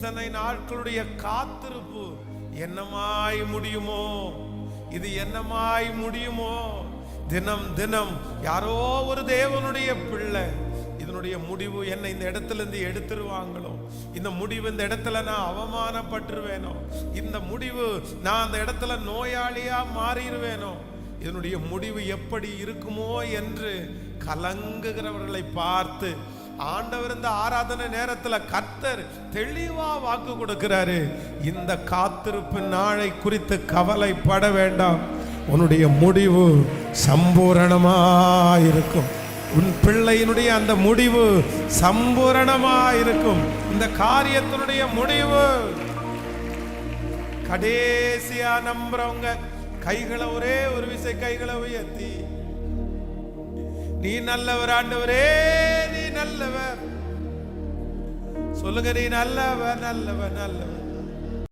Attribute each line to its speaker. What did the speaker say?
Speaker 1: இத்தனை நாட்களுடைய காத்திருப்பு என்னமாய் முடியுமோ? இது என்னமாய் முடியுமோ? தினம் தினம் யாரோ ஒரு தேவனுடைய பிள்ளை இதனுடைய முடிவு என்னை இந்த இடத்துல இருந்து எடுத்துருவாங்களோ? இந்த முடிவு இந்த இடத்துல நான் அவமானப்பட்டுருவேனோ? இந்த முடிவு நான் அந்த இடத்துல நோயாளியா மாறிடுவேனோ இதனுடைய முடிவு எப்படி இருக்குமோ என்று கலங்குகிறவர்களை பார்த்து ஆண்டவர் இந்த ஆராதனை நேரத்துல கர்த்தர் தெளிவா வாக்கு கொடுக்கிறாரு. இந்த காத்திருப்பு நாளை குறித்து கவலைப்பட வேண்டாம். உன்னுடைய முடிவு சம்பூரணமாயிருக்கும். உன் பிள்ளையினுடைய அந்த முடிவு சம்பூரணமாயிருக்கும். இந்த காரியத்தினுடைய முடிவு. கடைசியா நம்புறவங்க கைகளை ஒரே ஒரு விசை கைகளை உயர்த்தி. நீ நல்லவர் ஆண்டவரே. நல்லவர். சொல்லுங்க நீ நல்லவர் நல்லவர் நல்லவர்.